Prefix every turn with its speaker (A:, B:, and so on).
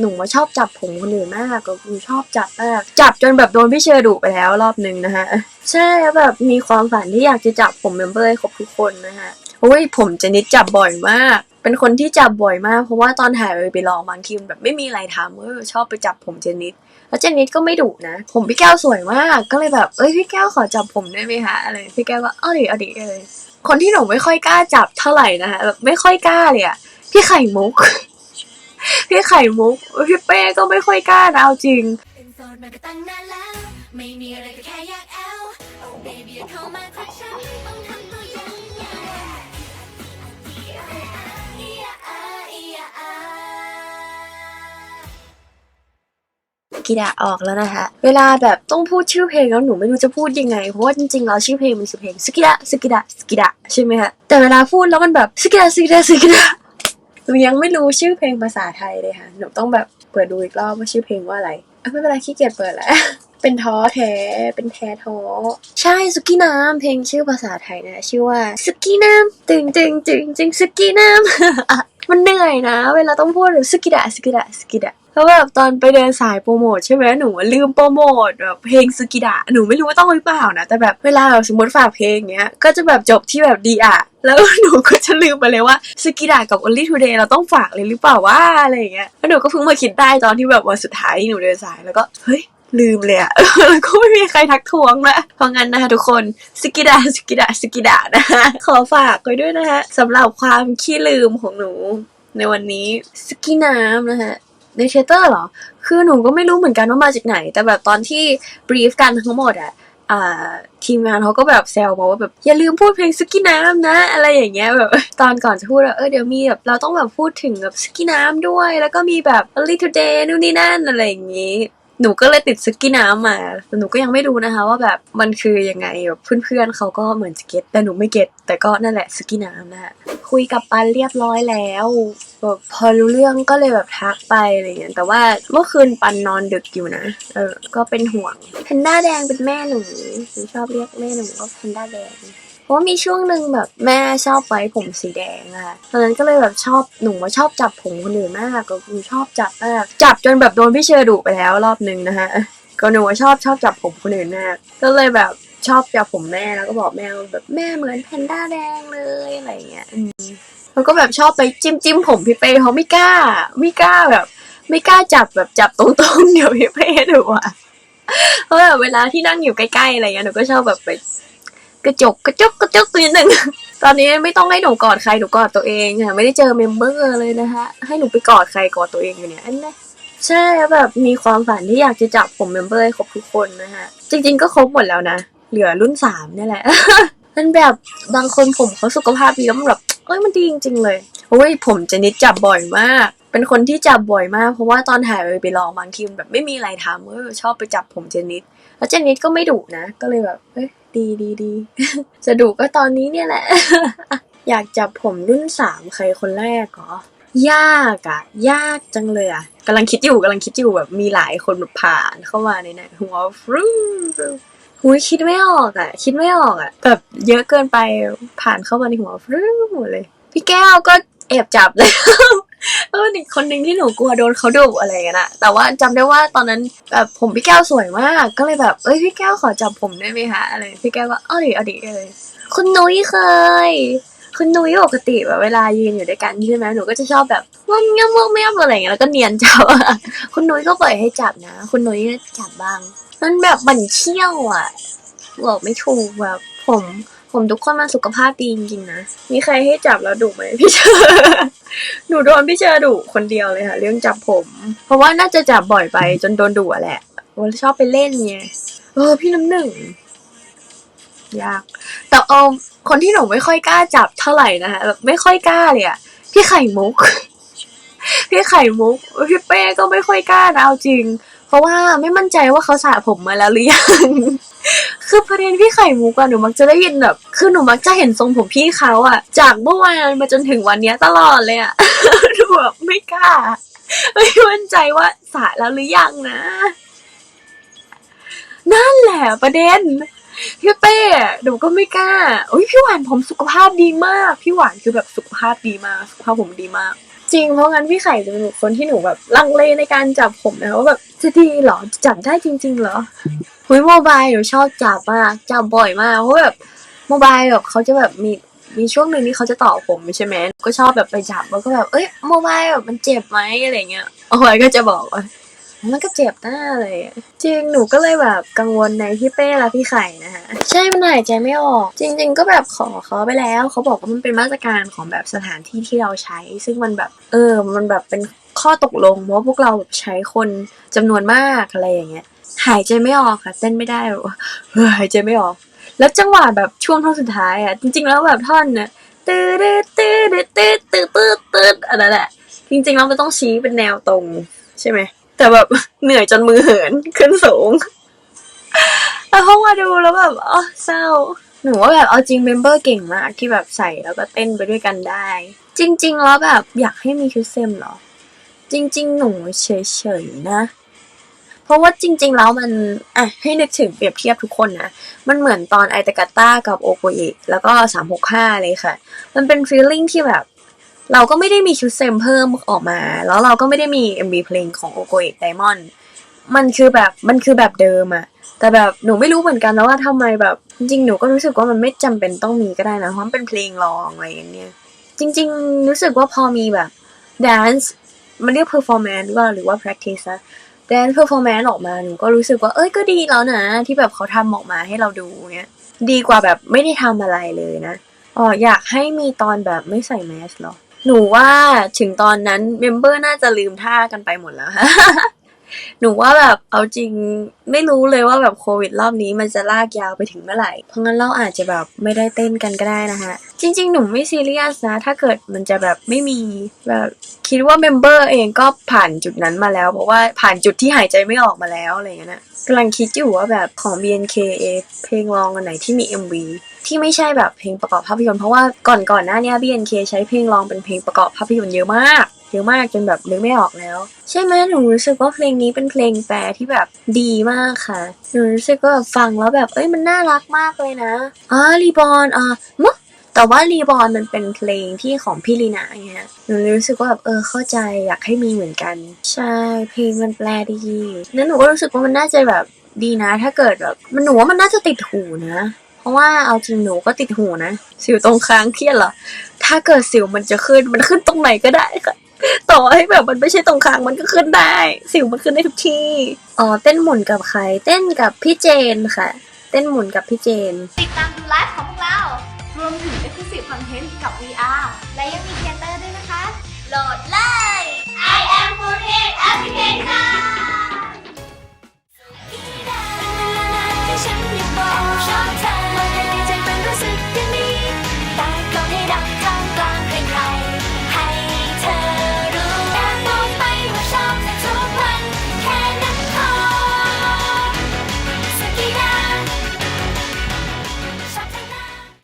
A: หนูว่าชอบจับผมคนอื่นมากก็คือชอบจับมาก จับจนแบบโดนพี่เชอร์ดุไปแล้วรอบหนึ่งนะคะใช่แล้วแบบมีความฝันที่อยากจะจับผมเมมเบอร์ให้ครบทุกคนนะคะโอ้ยผมเจนิดจับบ่อยมาก เป็นคนที่จับบ่อยมาก เพราะว่าตอนถ่ายไปลองบางทีมแบบไม่มีอะไรทำเออชอบไปจับผมเจนิดแล้วเจนนิดก็ไม่ดุนะ ผมพี่แก้วสวยมากก็เลยแบบเอ้ยพี่แก้วขอจับผมได้ไหมคะอะไรพี่แก้วก็เอาดิเอาดิเลยคนที่หนูไม่ค่อยกล้าจับเท่าไหร่นะคะแบบไม่ค่อยกล้าเลยอะพี่ไข่มุก พี่ไข่มุกพี่เป้ก็ไม่ค่อยกล้านะเอาจริง
B: เป็นโสดมาก็ตั้งนานแล้วไม่มีอะไรก็แค่อยากแอล Oh baby อย่าเข้ามาทักฉันต้องทำตัวยังไงอีอะอีอะอา
A: กีดาออกแล้วนะคะเวลาแบบต้องพูดชื่อเพลงแล้วหนูไม่รู้จะพูดยังไง เพราะว่าจริงๆแล้วชื่อเพลงมันคือเพลงสกิดะสกิดะสกิดะใช่ไหมคะแต่เวลาพูดแล้วมันแบบสกิดะสกิดะสกิดะ หนูยังไม่รู้ชื่อเพลงภาษาไทยเลยค่ะ หนูต้องแบบเปิดดูอีกรอบว่าชื่อเพลงว่าอะไรอะไม่เป็นไรขี้เกียจเปิดแล้ว เป็นท้อแท้ เป็นแท้ท้อ ใช่สุกี้น้ำเพลงชื่อภาษาไทยนะ ชื่อว่าสุกี้น้ำตึงตึงตึงตึงสุกี้น้ำ มันเหนื่อยนะ เวลาต้องพูดสกิดะสกิดะสกิดะเพราะแบบตอนไปเดินสายโปรโมทใช่ไหมหนูลืมโปรโมทแบบเพลงสกิดะหนูไม่รู้ว่าต้องหรือเปล่านะแต่แบบเวลาแบบสมมติฝากเพลงเงี้ยก็จะแบบจบที่แบบดีอะแล้วหนูก็จะลืมไปเลยว่าสกิดะกับ Only Today เราต้องฝากเลยหรือเปล่าว่าอะไรอย่างเงี้ยแล้วหนูก็เพิ่งมาคิดได้ตอนที่แบบวันสุดท้ายที่หนูเดินสายแล้วก็เฮ้ย ลืมเลยอะแล้วก็ไม่มีใครทักท้วงละเพราะงั้นนะคะทุกคนสกิดาสกิดาสกิดานะคะขอฝากไว้ด้วยนะคะสำหรับความขี้ลืมของหนู ในวันนี้สกิน้ำนะคะในเทเตอร์เหรอ คือหนูก็ไม่รู้เหมือนกันว่ามาจากไหน แต่แบบตอนที่บรีฟกันทั้งหมดอะทีมงานเขาก็แบบแซวมาว่าแบบอย่าลืมพูดเพลงสกิน้ำนะ อะไรอย่างเงี้ยแบบตอนก่อนจะพูดเออเดี๋ยวมีแบบเราต้องแบบพูดถึงแบบสกิน้ำด้วย แล้วก็มีแบบ only today นู่นนี่นั่นอะไรอย่างงี้ หนูก็เลยติดสกีน้ำมาแต่หนูก็ยังไม่รู้นะคะ ว่าแบบมันคือยังไงแบบเพื่อนๆเขาก็เหมือนจะเก็ตแต่หนูไม่เก็ตแต่ก็นั่นแหละสกีน้ำนะคะคุยกับปันเรียบร้อยแล้วแบบพอรู้เรื่องก็เลยแบบทักไปอะไรอย่างเงี้ยแต่ว่าเมื่อคืนปันนอนดึกอยู่นะเออก็เป็นห่วงแพนด้าแดงเป็นแม่หนูหนูชอบเรียกแม่หนูก็แพนด้าแดง ราะมีช่วงหนึ่งแบบแม่ชอบไว้ผมสีแดงอะตอนนั้นก็เลยแบบชอบหนูว่าชอบจับผมคนอื่นมากก็คือชอบจับมากจับจนแบบโดนพี่เชอร์ดุไปแล้วรอบหนึ่งนะคะก็หนูว่าชอบชอบจับผมคนอื่นมากก็เลยแบบชอบจับผมแม่แล้วก็บอกแม่ว่าแบบแม่เหมือนแพนด้าแดงเลยอะไรเงี้ยอืมแล้วก็แบบชอบไปจิ้มจิ้มผมพี่เป้เขาไม่กล้าไม่กล้าแบบ ไม่กล้าจับแบบจับตรงๆเดี๋ยวพี่เป้ดุอะเพราะแบบเวลาที่นั่งอยู่ใกล้ๆอะไรเงี้ยหนูก็ชอบแบบไป กระจกกระจกกระจกตัวนิดหนึ่งตอนนี้ไม่ต้องให้หนูกอดใครหนูกอดตัวเองค่ะไม่ได้เจอเมมเบอร์เลยนะคะให้หนูไปกอดใครกอดตัวเองอยู่เนี่ยอันนี้ใช่แล้วแบบมีความฝันที่อยากจะจับผมเมมเบอร์ให้ครบทุกคนนะคะจริง ๆ ก็ครบหมดแล้วนะ เหลือรุ่นสามนี่แหละมันแบบบางคนผมเขาสุขภาพดีแล้วมันแบบเอ้ยมันดีจริง ๆ เลยโอ้ยผมเจะนิดจับบ่อยมาก เป็นคนที่จับบ่อยมาก เพราะว่าตอนถ่ายไปลองบางทีมแบบไม่มีอะไรทำเออชอบไปจับผมเจนิดแล้วเจนนิดก็ไม่ดุนะ ก็เลยแบบเอ้ย ดีดีดีจะดุก็ตอนนี้เนี่ยแหละ อยากจับผมรุ่นสามใครคนแรกเหรอยากอะยากจังเลยอะกำลังคิดอยู่กำลังคิดอยู่แบบมีหลายคนแบบผ่านเข้ามาในนั้นหัวฟรุ้งหุยคิดไม่ออกอะคิดไม่ออกอะแบบเยอะเกินไปผ่านเข้ามาในหัวฟรุ้งหมดเลย พี่แก้วก็แอบจับเลย เอออีกคนหนึ่งที่หนูกลัวโดนเขาดุอะไรอย่างเงี้ยนะแต่ว่าจำได้ว่าตอนนั้นแบบผมพี่แก้วสวยมาก ก็เลยแบบเอ้ยพี่แก้วขอจับผมได้ไหมคะอะไรพี่แก้วก็เอาดิเอาดิเลยคุณนุ้ยเคย คุณนุ้ยปกติแบบเวลายืนอยู่ด้วยกันใช่ไหมหนูก็จะชอบแบบงมเงี้ยมงเงี้ยมอะไรเงี้ยแล้วก็เนียนจับคุณนุ้ยก็ปล่อยให้จับนะ คุณนุ้ยจับบ้างมันแบบบันเขี้ยวอะบอกไม่ถูกแบบผม ผมทุกคนมันสุขภาพดีจริงๆนะมีใครให้จับแล้วดุไหมพี่เชอร์ หนูโดนพี่เชอร์ดุคนเดียวเลยค่ะ เรื่องจับผม เพราะว่าน่าจะจับบ่อยไปจนโดนดุอะแหละวันชอบไปเล่นไงเออ พี่น้ำหนึ่งยาก แต่เอาคนที่หนูไม่ค่อยกล้าจับเท่าไหร่นะคะแบบไม่ค่อยกล้าเลยอะพี่ไข่มุก พี่ไข่มุกพี่เป้ก็ไม่ค่อยกล้านะเอาจริง เพราะว่าไม่มั่นใจว่าเขาสระผมมาแล้วหรือยัง คือประเด็นพี่ไข่มุกอะหนูมักจะได้ยินแบบ คือหนูมักจะเห็นทรงผมพี่เขาอะจากเมื่อวานมาจนถึงวันเนี้ยตลอดเลยอะ หนูแบบไม่กล้า ไม่มั่นใจว่าสระแล้วหรือยังนะ นั่นแหละประเด็นพี่เป้หนูก็ไม่กล้าอุ้ยพี่หวานผมสุขภาพดีมาก พี่หวานคือแบบสุขภาพดีมากสุขภาพผมดีมาก จริงเพราะงั้นพี่ไข่จะเป็นคคลที่หนูแบบลังเลในการจับผมนะว่าแบบจะดีเหรอจับได้จริง ๆ เหรอ หุยโมบายหนูชอบจับมากจับบ่อยมากเพราะแบบโมบายแบบเขาจะแบบมีมีช่วงหนึ่งที่เขาจะต่อผมใช่ไหมก็ชอบแบบไปจับแล้วก็แบบเอ้ยโมบายแบบมันเจ็บไหมอะไรเงี้ยโอ้ยก็จะบอกว่ามันก็เจ็บหน้าเลยจริงหนูก็เลยแบบกังวลในพี่เป้และพี่ไข่นะคะใช่มันหายใจไม่ออก จริง ๆ ก็แบบขอเขาไปแล้ว เขาบอกว่ามันเป็นมาตรการของแบบสถานที่ที่เราใช้ ซึ่งมันแบบเออมันแบบเป็นข้อตกลงเพราะว่าพวกเราแบบใช้คนจำนวนมากอะไรอย่างเงี้ย หายใจไม่ออกค่ะเต้นไม่ได้แบบว่าเฮ้ยหายใจไม่ออก แล้วจังหวะแบบช่วงท่อนสุดท้ายอะจริง ๆ แล้วแบบท่อนน่ะตื้อตื้อตื้อตื้อตื้อตื้อตื้ออันนั้นแหละจริงๆแล้วมันต้องชี้เป็นแนวตรงใช่ไหมแต่แบบเหนื่อยจนมือเหินขึ้นสูงแล้วพอมาดูแล้วแบบอ๋อเศร้าหนูว่าแบบเอาจริงเมมเบอร์เก่งมากที่แบบใส่แล้วก็เต้นไปด้วยกันได้ จริง ๆ แล้วแบบอยากให้มีชุดเซมเหรอ จริง ๆ หนูเฉยๆนะ ราะว่าจริง ๆ แล้วมันอะให้นึกถึงเปรียบเทียบทุกคนนะ มันเหมือนตอนไอตากาต้ากับโอโกเอะแล้วก็สามหกห้าเลยค่ะ มันเป็นฟีลลิ่งที่แบบ เราก็ไม่ได้มีชุดเซมเพิ่มออกมา แล้วเราก็ไม่ได้มี MV เพลงของโอโกเอะไดมอนด์มันคือแบบมันคือแบบเดิมอะแต่แบบหนูไม่รู้เหมือนกันนะว่าทำไมแบบจริงๆหนูก็รู้สึกว่ามันไม่จำเป็นต้องมีก็ได้นะเพราะมันเป็นเพลงรองอะไรอย่างเงี้ยจริง ๆ รู้สึกว่าพอมีแบบ dance มันเรียก performance ว่าหรือว่า practice นะ dance performance ออกมาหนูก็รู้สึกว่าเอ้ยก็ดีแล้วนะ ที่แบบเขาทำออกมาให้เราดูเนี้ยดีกว่าแบบไม่ได้ทำอะไรเลยนะอ๋ออยากให้มีตอนแบบไม่ใส่แมสหรอหนูว่าถึงตอนนั้นเมมเบอร์น่าจะลืมท่ากันไปหมดแล้ว หนูว่าแบบเอาจริงไม่รู้เลยว่าแบบโควิดรอบนี้มันจะลากยาวไปถึงเมื่อไหร่ เพราะงั้นเราอาจจะแบบไม่ได้เต้นกันก็ได้นะคะจริง ๆ หนูไม่ซีเรียสนะ ถ้าเกิดมันจะแบบไม่มีแบบคิดว่าเมมเบอร์เองก็ผ่านจุดนั้นมาแล้ว เพราะว่าผ่านจุดที่หายใจไม่ออกมาแล้วอะไรเงี้ยนะกำลังคิดอยู่ว่าแบบของ BNK เองเพลงรองอันไหนที่มี MV ที่ไม่ใช่แบบเพลงประกอบภาพยนตร์เพราะว่าก่อนก่อนๆหน้านี้ BNK ใช้เพลงรองเป็นเพลงประกอบภาพยนตร์เยอะมาก เยอะมากจนแบบนึกไม่ออกแล้ว ใช่ไหมหนูรู้สึกว่าเพลงนี้เป็นเพลงแปลที่แบบดีมากค่ะหนูรู้สึกว่าฟังแล้วแบบเอ้ยมันน่ารักมากเลยนะอ๋อรีบอนอะมุกแต่ว่ารีบอนมันเป็นเพลงที่ของพี่ลีนาไงฮะหนูรู้สึกว่าแบบเออเข้าใจอยากให้มีเหมือนกัน ใช่เพลงมันแปลดีแล้วหนูก็รู้สึกว่ามันน่าจะแบบดีนะ ถ้าเกิดแบบมันหนูว่ามันน่าจะติดหูนะเพราะว่าเอาจริงหนูก็ติดหูนะ สิวตรงค้างเครียดเหรอ ถ้าเกิดสิวมันจะขึ้นมันขึ้นตรงไหนก็ได้ค่ะ ต่อให้แบบมันไม่ใช่ตรงคางมันก็ขึ้นได้ สิวมันขึ้นได้ทุกที่อ๋อเต้นหมุนกับใคร เต้นกับพี่เจนค่ะ เต้นหมุนกับพี่เจน
C: ติดตามดูไลฟ์ของพวกเรา รวมถึง Exclusive Content กับ VR และยังมีเทเตอร์ด้วยนะคะ โหลดเลย I am f o r e t e Application
B: ฉันยังบอกชอบเธอ